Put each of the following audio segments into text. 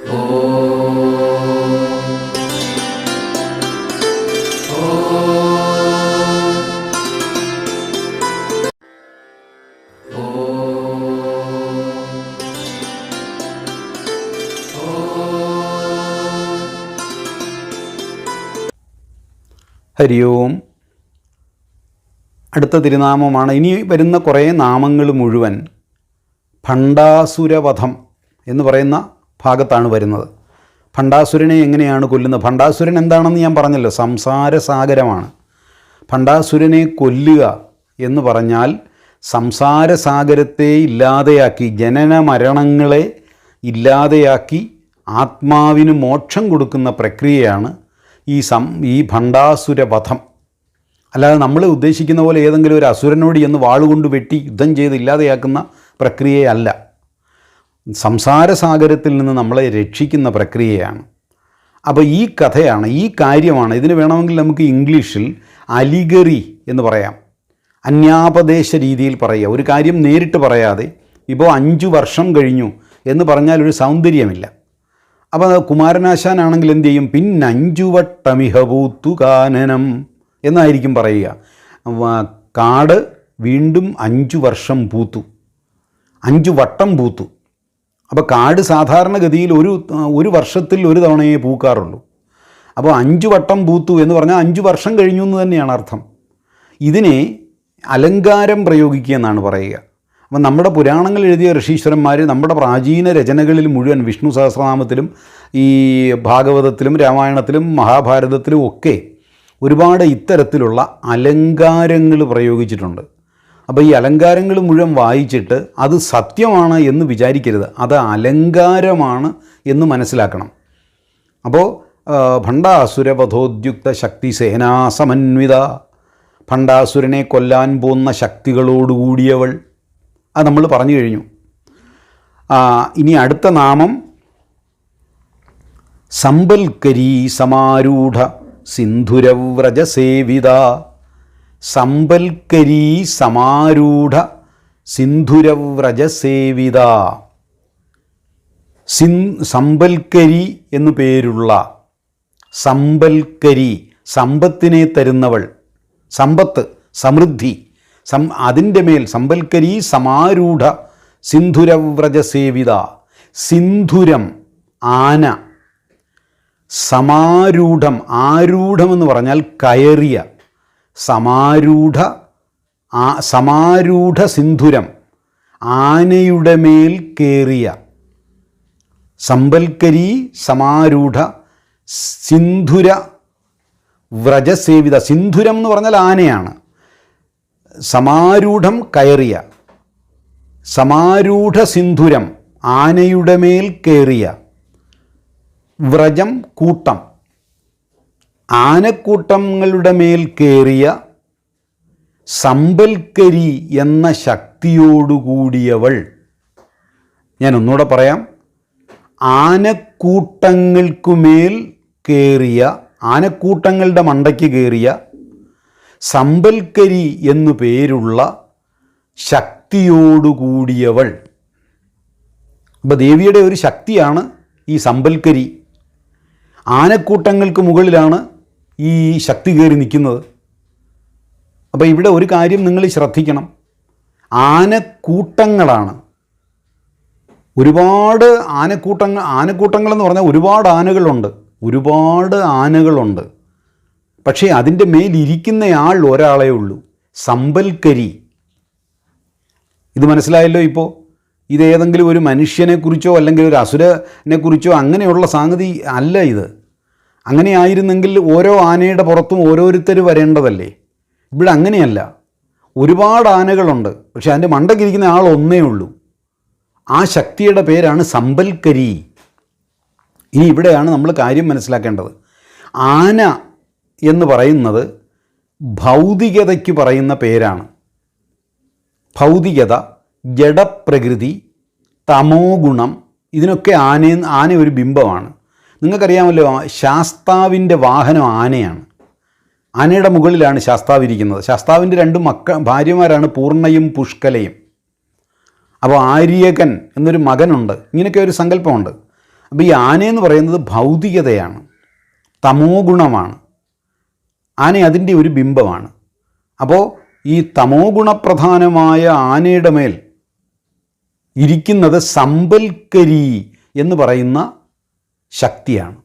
ഹരി ഓം അടുത്ത തിരുനാമമാണ്. ഇനി വരുന്ന കുറേ നാമങ്ങൾ മുഴുവൻ. ഭണ്ഡാസുരവധം എന്ന് പറയുന്ന ഭാഗത്താണ് വരുന്നത്. ഭണ്ഡാസുരനെ എങ്ങനെയാണ് കൊല്ലുന്നത്? ഭണ്ഡാസുരൻ എന്താണെന്ന് ഞാൻ പറഞ്ഞല്ലോ സംസാര സാഗരമാണ്. ഭണ്ഡാസുരനെ കൊല്ലുക എന്ന് പറഞ്ഞാൽ സംസാര സാഗരത്തെ ഇല്ലാതെയാക്കി ജനന മരണങ്ങളെ ഇല്ലാതെയാക്കി ആത്മാവിന് മോക്ഷം കൊടുക്കുന്ന പ്രക്രിയയാണ് ഈ സം ഈ ഭണ്ഡാസുരവധം. അല്ലാതെ നമ്മൾ ഉദ്ദേശിക്കുന്ന പോലെ ഏതെങ്കിലും ഒരു അസുരനോട് എന്ന് വാളുകൊണ്ട് വെട്ടി യുദ്ധം ചെയ്ത് ഇല്ലാതെയാക്കുന്ന പ്രക്രിയയല്ല. സംസാര സാഗരത്തിൽ നിന്ന് നമ്മളെ രക്ഷിക്കുന്ന പ്രക്രിയയാണ്. അപ്പോൾ ഈ കഥയാണ് ഈ കാര്യമാണ്. ഇതിന് വേണമെങ്കിൽ നമുക്ക് ഇംഗ്ലീഷിൽ അലിഗറി എന്ന് പറയാം. അന്യാപദേശ രീതിയിൽ പറയുക. ഒരു കാര്യം നേരിട്ട് പറയാതെ ഇപ്പോൾ അഞ്ചു വർഷം കഴിഞ്ഞു എന്ന് പറഞ്ഞാൽ ഒരു സൗന്ദര്യമില്ല. അപ്പോൾ കുമാരനാശാനാണെങ്കിൽ എന്ത് ചെയ്യും? പിന്നഞ്ചു വട്ടമിഹപൂത്തു കാനനം എന്നായിരിക്കും പറയുക. കാട് വീണ്ടും അഞ്ചു വർഷം പൂത്തു. അഞ്ചു വട്ടം പൂത്തു. അപ്പോൾ കാട് സാധാരണഗതിയിൽ ഒരു ഒരു വർഷത്തിൽ ഒരു തവണയേ പൂക്കാറുള്ളൂ. അപ്പോൾ അഞ്ചു വട്ടം പൂത്തു എന്ന് പറഞ്ഞാൽ അഞ്ച് വർഷം കഴിഞ്ഞു എന്ന് തന്നെയാണ് അർത്ഥം. ഇതിനെ അലങ്കാരം പ്രയോഗിക്കുക എന്നാണ് പറയുക. അപ്പം നമ്മുടെ പുരാണങ്ങൾ എഴുതിയ ഋഷീശ്വരന്മാർ നമ്മുടെ പ്രാചീന രചനകളിൽ മുഴുവൻ വിഷ്ണു സഹസ്രനാമത്തിലും ഈ ഭാഗവതത്തിലും രാമായണത്തിലും മഹാഭാരതത്തിലും ഒക്കെ ഒരുപാട് ഇത്തരത്തിലുള്ള അലങ്കാരങ്ങൾ പ്രയോഗിച്ചിട്ടുണ്ട്. അപ്പോൾ ഈ അലങ്കാരങ്ങൾ മുഴുവൻ വായിച്ചിട്ട് അത് സത്യമാണ് എന്ന് വിചാരിക്കരുത്. അത് അലങ്കാരമാണ് എന്ന് മനസ്സിലാക്കണം. അപ്പോൾ ഭണ്ഡാസുരവധോദ്യുക്ത ശക്തി സേനാസമന്വിത ഭണ്ഡാസുരനെ കൊല്ലാൻ പോകുന്ന ശക്തികളോടുകൂടിയവൾ. അത് നമ്മൾ പറഞ്ഞു കഴിഞ്ഞു. ഇനി അടുത്ത നാമം സമ്പൽക്കരീ സമാരൂഢ സിന്ധുരവ്രജസേവിത. സമ്പൽക്കരീ സമാരൂഢ സിന്ധുരവ്രജസേവിത. സിൻ സമ്പൽക്കരി എന്നു പേരുള്ള സമ്പൽക്കരി സമ്പത്തിനെ തരുന്നവൾ. സമ്പത്ത് സമൃദ്ധി സം അതിന്റെ മേൽ സമ്പൽക്കരി സമാരൂഢ സിന്ധുരവ്രജസേവിത. സിന്ധുരം ആന. സമാരൂഢം ആരൂഢമെന്ന് പറഞ്ഞാൽ കയറിയ. സമാരൂഢ സമാരൂഢ സിന്ധുരം ആനയുടെ മേൽ കയറിയ സമ്പൽക്കരി സമാരൂഢ സിന്ധുര വ്രജസേവിത. സിന്ധുരം എന്ന് പറഞ്ഞാൽ ആനയാണ്. സമാരൂഢം കയറിയ. സമാരൂഢ സിന്ധുരം ആനയുടെ മേൽ കയറിയ വ്രജം കൂട്ടം. ആനക്കൂട്ടങ്ങളുടെ മേൽ കയറിയ സമ്പൽക്കരി എന്ന ശക്തിയോടുകൂടിയവൾ. ഞാൻ ഒന്നുകൂടെ പറയാം. ആനക്കൂട്ടങ്ങൾക്കുമേൽ കയറിയ ആനക്കൂട്ടങ്ങളുടെ മണ്ടയ്ക്ക് കയറിയ സമ്പൽക്കരി എന്നു പേരുള്ള ശക്തിയോടുകൂടിയവൾ. അപ്പോൾ ദേവിയുടെ ഒരു ശക്തിയാണ് ഈ സമ്പൽക്കരി. ആനക്കൂട്ടങ്ങൾക്ക് മുകളിലാണ് ഈ ശക്തി കയറി നിൽക്കുന്നത്. അപ്പോൾ ഇവിടെ ഒരു കാര്യം നിങ്ങൾ ശ്രദ്ധിക്കണം. ആനക്കൂട്ടങ്ങളാണ്. ഒരുപാട് ആനക്കൂട്ടങ്ങൾ ആനക്കൂട്ടങ്ങളെന്ന് പറഞ്ഞാൽ ഒരുപാട് ആനകളുണ്ട്. ഒരുപാട് ആനകളുണ്ട്. പക്ഷേ അതിന്റെ മേലിരിക്കുന്നയാൾ ഒരാളേ ഉള്ളൂ. സമ്പൽക്കരി. ഇത് മനസ്സിലായല്ലോ ഇപ്പോൾ ഇത് ഏതെങ്കിലും ഒരു മനുഷ്യനെക്കുറിച്ചോ അല്ലെങ്കിൽ ഒരു അസുരനെക്കുറിച്ചോ അങ്ങനെയുള്ള സംഗതി അല്ല ഇത്. അങ്ങനെ ആയിരുന്നെങ്കിൽ ഓരോ ആനയുടെ പുറത്തും ഓരോരുത്തർ വരേണ്ടതല്ലേ? ഇവിടെ അങ്ങനെയല്ല. ഒരുപാട് ആനകളുണ്ട്. പക്ഷേ അതിന്റെ മണ്ടക്കിരിക്കുന്ന ആൾ ഒന്നേ ഉള്ളൂ. ആ ശക്തിയുടെ പേരാണ് സമ്പൽക്കരി. ഇനി ഇവിടെയാണ് നമ്മൾ കാര്യം മനസ്സിലാക്കേണ്ടത്. ആന എന്ന് പറയുന്നത് ഭൗതികതയ്ക്ക് പറയുന്ന പേരാണ്. ഭൗതികത ജഡപ്രകൃതി തമോ ഗുണം ഇതിനൊക്കെ ആന ആന ഒരു ബിംബമാണ്. നിങ്ങൾക്കറിയാമല്ലോ ശാസ്താവിന്റെ വാഹനം ആനയാണ്. ആനയുടെ മുകളിലാണ് ശാസ്താവ് ഇരിക്കുന്നത്. ശാസ്താവിന്റെ രണ്ട് മക്ക ഭാര്യമാരാണ് പൂർണയും പുഷ്കലയും. അപ്പോൾ ആര്യകൻ എന്നൊരു മകനുണ്ട്. ഇങ്ങനെയൊക്കെ ഒരു സങ്കല്പമുണ്ട്. അപ്പോൾ ഈ ആനയെന്ന് പറയുന്നത് ഭൗതികതയാണ്. തമോ ഗുണമാണ്. ആന അതിന്റെ ഒരു ബിംബമാണ്. അപ്പോൾ ഈ തമോ ഗുണപ്രധാനമായ ആനയുടെ മേൽ ഇരിക്കുന്നത് സമ്പൽക്കരി എന്ന് പറയുന്ന ശക്തിയാണ്.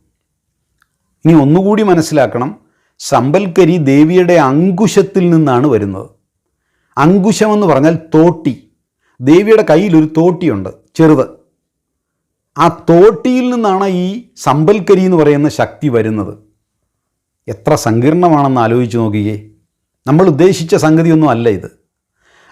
ഇനി ഒന്നുകൂടി മനസ്സിലാക്കണം സമ്പൽക്കരി ദേവിയുടെ അങ്കുശത്തിൽ നിന്നാണ് വരുന്നത്. അങ്കുശം എന്ന് പറഞ്ഞാൽ തോട്ടി. ദേവിയുടെ കയ്യിലൊരു തോട്ടിയുണ്ട് ചെറുത്. ആ തോട്ടിയിൽ നിന്നാണ് ഈ സമ്പൽക്കരി എന്ന് പറയുന്ന ശക്തി വരുന്നത്. എത്ര സങ്കീർണമാണെന്ന് ആലോചിച്ച് നോക്കിയേ. നമ്മൾ ഉദ്ദേശിച്ച സംഗതിയൊന്നും അല്ല ഇത്.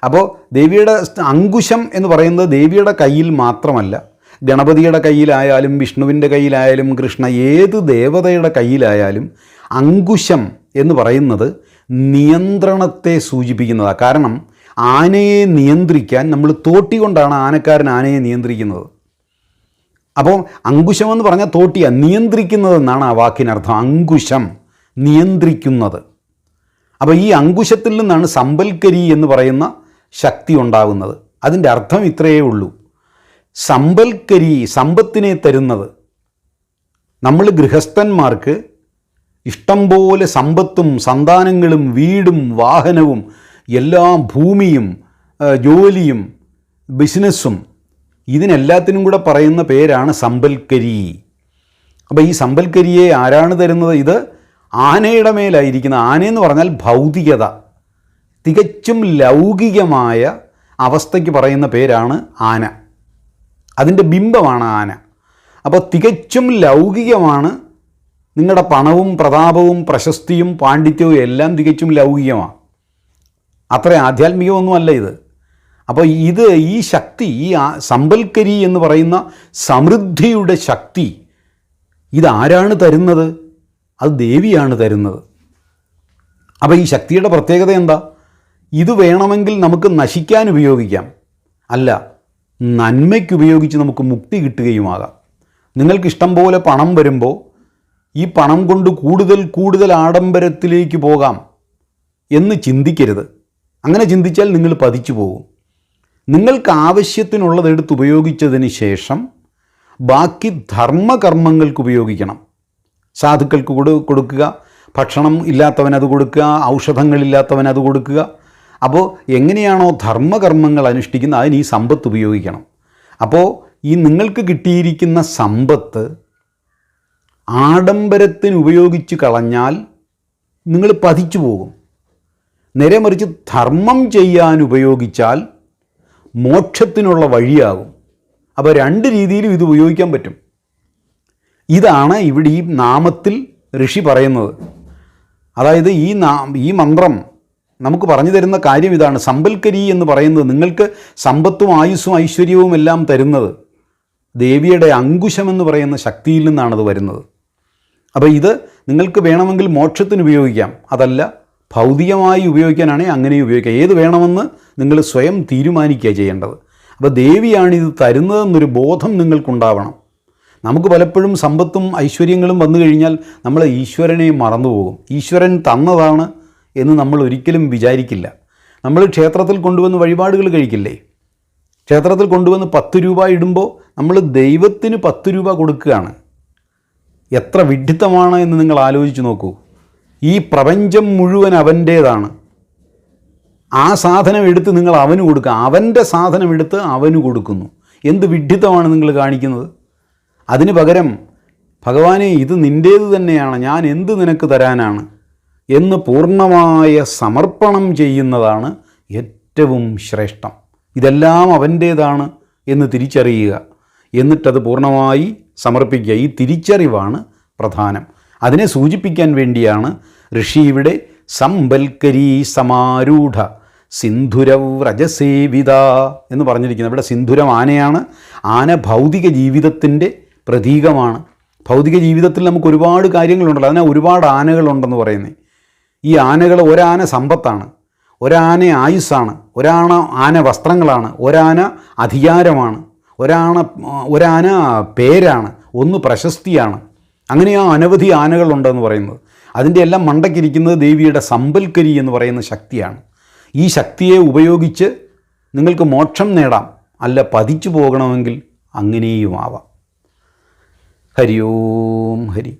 അപ്പോൾ ദേവിയുടെ അങ്കുശം എന്ന് പറയുന്നത് ദേവിയുടെ കയ്യിൽ മാത്രമല്ല ഗണപതിയുടെ കയ്യിലായാലും വിഷ്ണുവിന്റെ കയ്യിലായാലും കൃഷ്ണ ഏത് ദേവതയുടെ കയ്യിലായാലും അങ്കുശം എന്ന് പറയുന്നത് നിയന്ത്രണത്തെ സൂചിപ്പിക്കുന്നതാണ്. കാരണം ആനയെ നിയന്ത്രിക്കാൻ നമ്മൾ തോട്ടി കൊണ്ടാണ് ആനക്കാരൻ ആനയെ നിയന്ത്രിക്കുന്നത്. അപ്പോൾ അങ്കുശം എന്ന് പറഞ്ഞാൽ തോട്ടിയ നിയന്ത്രിക്കുന്നതെന്നാണ് ആ വാക്കിനർത്ഥം അങ്കുശം നിയന്ത്രിക്കുന്നത്. അപ്പോൾ ഈ അങ്കുശത്തിൽ നിന്നാണ് സമ്പൽക്കരി എന്ന് പറയുന്ന ശക്തി ഉണ്ടാകുന്നത്. അതിന്റെ അർത്ഥം ഇത്രയേ ഉള്ളൂ. സമ്പൽക്കരി സമ്പത്തിനെ തരുന്നത്. നമ്മൾ ഗൃഹസ്ഥന്മാർക്ക് ഇഷ്ടം പോലെ സമ്പത്തും സന്താനങ്ങളും വീടും വാഹനവും എല്ലാ ഭൂമിയും ജോലിയും ബിസിനസ്സും ഇതിനെല്ലാത്തിനും കൂടെ പറയുന്ന പേരാണ് സമ്പൽക്കരി. അപ്പോൾ ഈ സമ്പൽക്കരിയെ ആരാണ് തരുന്നത്? ഇത് ആനയുടെ മേലായിരിക്കുന്ന ആനയെന്ന് പറഞ്ഞാൽ ഭൗതികത തികച്ചും ലൗകികമായ അവസ്ഥയ്ക്ക് പറയുന്ന പേരാണ് ആന. അതിന്റെ ബിംബമാണ് ആന. അപ്പോൾ തികച്ചും ലൗകികമാണ്. നിങ്ങളുടെ പണവും പ്രതാപവും പ്രശസ്തിയും പാണ്ഡിത്യവും എല്ലാം തികച്ചും ലൗകികമാണ്. അത്ര ആധ്യാത്മികമൊന്നുമല്ല ഇത്. അപ്പോൾ ഇത് ഈ ശക്തി ഈ സമ്പൽക്കരി എന്ന് പറയുന്ന സമൃദ്ധിയുടെ ശക്തി ഇതാരാണ് തരുന്നത്? അത് ദേവിയാണ് തരുന്നത്. അപ്പോൾ ഈ ശക്തിയുടെ പ്രത്യേകത എന്താ? ഇത് വേണമെങ്കിൽ നമുക്ക് നശിക്കാൻ ഉപയോഗിക്കാം. അല്ല നന്മയ്ക്ക് ഉപയോഗിച്ച് നമുക്ക് മുക്തി കിട്ടുകയുമാകാം. നിങ്ങൾക്ക് ഇഷ്ടം പോലെ പണം വരുമ്പോൾ ഈ പണം കൊണ്ട് കൂടുതൽ കൂടുതൽ ആഡംബരത്തിലേക്ക് പോകാം എന്ന് ചിന്തിക്കരുത്. അങ്ങനെ ചിന്തിച്ചാൽ നിങ്ങൾ പതിച്ചു പോകും. നിങ്ങൾക്ക് ആവശ്യത്തിനുള്ളത് എടുത്ത് ഉപയോഗിച്ചതിന് ശേഷം ബാക്കി ധർമ്മകർമ്മങ്ങൾക്ക് ഉപയോഗിക്കണം. സാധുക്കൾക്ക് കൊടു കൊടുക്കുക. ഭക്ഷണം ഇല്ലാത്തവൻ അത് കൊടുക്കുക. ഔഷധങ്ങളില്ലാത്തവൻ അത് കൊടുക്കുക. അപ്പോൾ എങ്ങനെയാണോ ധർമ്മകർമ്മങ്ങൾ അനുഷ്ഠിക്കുന്നത് അതിന് ഈ സമ്പത്ത് ഉപയോഗിക്കണം. അപ്പോൾ ഈ നിങ്ങൾക്ക് കിട്ടിയിരിക്കുന്ന സമ്പത്ത് ആഡംബരത്തിന് ഉപയോഗിച്ച് കളഞ്ഞാൽ നിങ്ങൾ പതിച്ചു പോകും. നേരെ മറിച്ച് ധർമ്മം ചെയ്യാൻ ഉപയോഗിച്ചാൽ മോക്ഷത്തിനുള്ള വഴിയാകും. അപ്പോൾ രണ്ട് രീതിയിലും ഇത് ഉപയോഗിക്കാൻ പറ്റും. ഇതാണ് ഇവിടെ ഈ നാമത്തിൽ ഋഷി പറയുന്നത്. അതായത് ഈ നാ ഈ മന്ത്രം നമുക്ക് പറഞ്ഞു തരുന്ന കാര്യം ഇതാണ്. സമ്പൽക്കരി എന്ന് പറയുന്നത് നിങ്ങൾക്ക് സമ്പത്തും ആയുസ്സും ഐശ്വര്യവും എല്ലാം തരുന്നത് ദേവിയുടെ അങ്കുശം എന്ന് പറയുന്ന ശക്തിയിൽ നിന്നാണത് വരുന്നത്. അപ്പോൾ ഇത് നിങ്ങൾക്ക് വേണമെങ്കിൽ മോക്ഷത്തിന് ഉപയോഗിക്കാം. അതല്ല ഭൗതികമായി ഉപയോഗിക്കാനാണെങ്കിൽ അങ്ങനെ ഉപയോഗിക്കാം. ഏത് വേണമെന്ന് നിങ്ങൾ സ്വയം തീരുമാനിക്കുക ചെയ്യേണ്ടത്. അപ്പോൾ ദേവിയാണ് ഇത് തരുന്നതെന്നൊരു ബോധം നിങ്ങൾക്കുണ്ടാവണം. നമുക്ക് പലപ്പോഴും സമ്പത്തും ഐശ്വര്യങ്ങളും വന്നു കഴിഞ്ഞാൽ നമ്മൾ ഈശ്വരനെ മറന്നുപോകും. ഈശ്വരൻ തന്നതാണ് എന്ന് നമ്മൾ ഒരിക്കലും വിചാരിക്കില്ല. നമ്മൾ ക്ഷേത്രത്തിൽ കൊണ്ടുവന്ന് വഴിപാടുകൾ കഴിക്കില്ലേ? ക്ഷേത്രത്തിൽ കൊണ്ടുവന്ന് പത്ത് രൂപ ഇടുമ്പോൾ നമ്മൾ ദൈവത്തിന് പത്ത് രൂപ കൊടുക്കുകയാണ്. എത്ര വിഡ്ഢിത്തമാണ് എന്ന് നിങ്ങൾ ആലോചിച്ച് നോക്കൂ. ഈ പ്രപഞ്ചം മുഴുവൻ അവന്റേതാണ് ആ സാധനം എടുത്ത് നിങ്ങൾ അവന് കൊടുക്കുക. അവന്റെ സാധനം എടുത്ത് അവന് കൊടുക്കുന്നു. എന്ത് വിഡ്ഢിത്തമാണ് നിങ്ങൾ കാണിക്കുന്നത്? അതിന് പകരം ഭഗവാനെ ഇത് നിന്റേത് തന്നെയാണ്. ഞാൻ എന്ത് നിനക്ക് തരാനാണ്? എന്ന് പൂർണമായ സമർപ്പണം ചെയ്യുന്നതാണ് ഏറ്റവും ശ്രേഷ്ഠം. ഇതെല്ലാം അവന്റേതാണ് എന്ന് തിരിച്ചറിയുക. എന്നിട്ടത് പൂർണമായി സമർപ്പിക്കുക. ഈ തിരിച്ചറിവാണ് പ്രധാനം. അതിനെ സൂചിപ്പിക്കാൻ വേണ്ടിയാണ് ഋഷി ഇവിടെ സമ്പൽക്കരീ സമാരൂഢ സിന്ധുരവ്രജസേവിത എന്ന് പറഞ്ഞിരിക്കുന്നത്. ഇവിടെ സിന്ധുരം ആനയാണ്. ആന ഭൗതിക ജീവിതത്തിന്റെ പ്രതീകമാണ്. ഭൗതിക ജീവിതത്തിൽ നമുക്ക് ഒരുപാട് കാര്യങ്ങളുണ്ടല്ലോ അതിനെ ഒരുപാട് ആനകളുണ്ടെന്ന് പറയുന്നത്. ഈ ആനകൾ ഒരാന സമ്പത്താണ് ഒരാന ആയുസ്സാണ് ഒരാണ ആന വസ്ത്രങ്ങളാണ് ഒരാന അധികാരമാണ് ഒരാണ ഒരാന പേരാണ് ഒന്ന് പ്രശസ്തിയാണ്. അങ്ങനെ ആ അനവധി ആനകളുണ്ടെന്ന് പറയുന്നത്. അതിന്റെ എല്ലാം മണ്ടയ്ക്കിരിക്കുന്നത് ദേവിയുടെ സമ്പൽക്കരി എന്ന് പറയുന്ന ശക്തിയാണ്. ഈ ശക്തിയെ ഉപയോഗിച്ച് നിങ്ങൾക്ക് മോക്ഷം നേടാം അല്ല പതിച്ചു പോകണമെങ്കിൽ അങ്ങനെയുമാവാം ഹരി ഓം ഹരി.